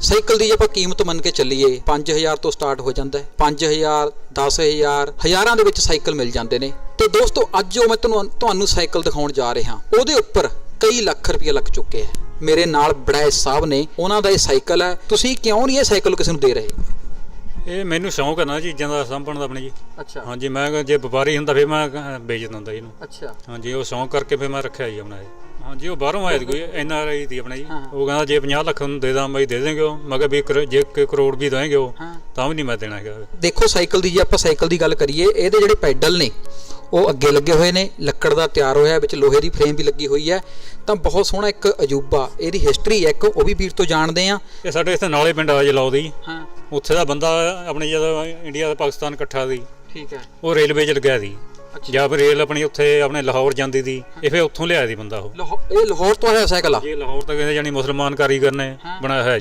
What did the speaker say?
Cycle ਦੀ ਜੇ ਆਪਾਂ ਕੀਮਤ ਮੰਨ ਕੇ ਚੱਲੀਏ 5000 ਤੋਂ ਸਟਾਰਟ ਹੋ ਜਾਂਦਾ ਹੈ। 5000 10000 ਹਜ਼ਾਰਾਂ ਦੇ ਵਿੱਚ ਸਾਈਕਲ ਮਿਲ ਜਾਂਦੇ ਨੇ। ਤੇ ਦੋਸਤੋ ਅੱਜ ਜੋ ਮੈਂ ਤੁਹਾਨੂੰ ਤੁਹਾਨੂੰ ਸਾਈਕਲ ਦਿਖਾਉਣ ਜਾ ਰਿਹਾ ਉਹਦੇ ਉੱਪਰ ਕਈ ਲੱਖ ਰੁਪਏ ਲੱਗ ਚੁੱਕੇ ਹੈ। ਮੇਰੇ ਨਾਲ ਬੜਾਏ ਸਾਹਿਬ ਨੇ। ਉਹਨਾਂ ਦਾ ਇਹ ਸਾਈਕਲ ਹੈ। ਤੁਸੀਂ ਕਿਉਂ ਨਹੀਂ ਇਹ ਸਾਈਕਲ ਕਿਸੇ ਨੂੰ ਦੇ ਰਹੇ? ਇਹ ਮੈਨੂੰ ਸ਼ੌਂਕ ਹੈ ਨਾ ਚੀਜ਼ਾਂ ਦਾ ਸਾਂਭਣ ਦਾ ਆਪਣੇ ਜੀ। ਅੱਛਾ। ਹਾਂਜੀ ਮੈਂ ਜੇ ਵਪਾਰੀ ਹੁੰਦਾ ਫਿਰ ਮੈਂ ਵੇਚ ਦਿੰਦਾ ਇਹਨੂੰ। ਅੱਛਾ। ਹਾਂਜੀ ਉਹ ਸ਼ੌਂਕ ਕਰਕੇ ਫਿਰ ਮੈਂ ਰੱਖਿਆ ਜੀ ਆਪਣਾ ਇਹ। ਹਾਂਜੀ ਉਹ ਬਾਹਰੋਂ ਆਇਆ ਸੀ ਕੋਈ ਐਨ ਆਰ ਆਈ ਦੀ ਆਪਣਾ। ਜੀ ਹਾਂ। ਉਹ ਕਹਿੰਦਾ ਜੇ 50 ਲੱਖ ਨੂੰ ਦੇ ਦਾਂ ਬਈ ਦੇ ਦੇਂਗੇ ਉਹ। ਮੈਂ ਕਿਹਾ ਵੀ ਕਰੋ- ਜੇ ਇੱਕ ਕਰੋੜ ਵੀ ਦੇਂਗੇ ਉਹ ਹਾਂ। ਤਾਂ ਵੀ ਨਹੀਂ ਮੈਂ ਦੇਣਾ ਹੈਗਾ। ਦੇਖੋ ਸਾਈਕਲ ਦੀ ਜੇ ਆਪਾਂ ਸਾਈਕਲ ਦੀ ਗੱਲ ਕਰੀਏ ਇਹਦੇ ਜਿਹੜੇ ਪੈਡਲ ਨੇ ਉਹ ਅੱਗੇ ਲੱਗੇ ਹੋਏ ਨੇ ਲੱਕੜ ਦਾ ਤਿਆਰ ਹੋਇਆ ਵਿੱਚ ਲੋਹੇ ਦੀ ਫਰੇਮ ਵੀ ਲੱਗੀ ਹੋਈ ਹੈ। ਤਾਂ ਬਹੁਤ ਸੋਹਣਾ ਇੱਕ ਅਜੂਬਾ ਇਹਦੀ ਹਿਸਟਰੀ ਹੈ ਇੱਕ ਉਹ ਵੀ ਵੀਰ ਤੋਂ ਜਾਣਦੇ ਆ ਇਹ ਸਾਡੇ ਇੱਥੇ ਨਾਲੇ ਪਿੰਡ ਆ ਜਲਾਉ ਦੀ ਹਾਂ। ਉੱਥੇ ਦਾ ਬੰਦਾ ਆਪਣੇ ਜਦੋਂ ਇੰਡੀਆ ਤੇ ਪਾਕਿਸਤਾਨ ਇਕੱਠਾ ਸੀ ਠੀਕ ਹੈ। ਉਹ ਰੇਲਵੇ 'ਚ ਲੱਗਿਆ ਸੀ। ਜਾਂ ਫਿਰ ਰੇਲ ਆਪਣੀ ਉੱਥੇ ਆਪਣੇ ਲਾਹੌਰ ਜਾਂਦੀ ਸੀ ਇਹ ਫਿਰ ਉੱਥੋਂ ਲਿਆਇਆ ਸੀ ਬੰਦਾ ਉਹ। ਇਹ ਲਾਹੌਰ ਤੋਂ ਆਇਆ ਸਾਈਕਲ ਆ? ਇਹ ਲਾਹੌਰ ਤੱਕ ਜਾਨੀ ਮੁਸਲਮਾਨ ਕਾਰੀਗਰ ਨੇ। ਬਣਾਇਆ ਹੋਇਆ ਜੀ।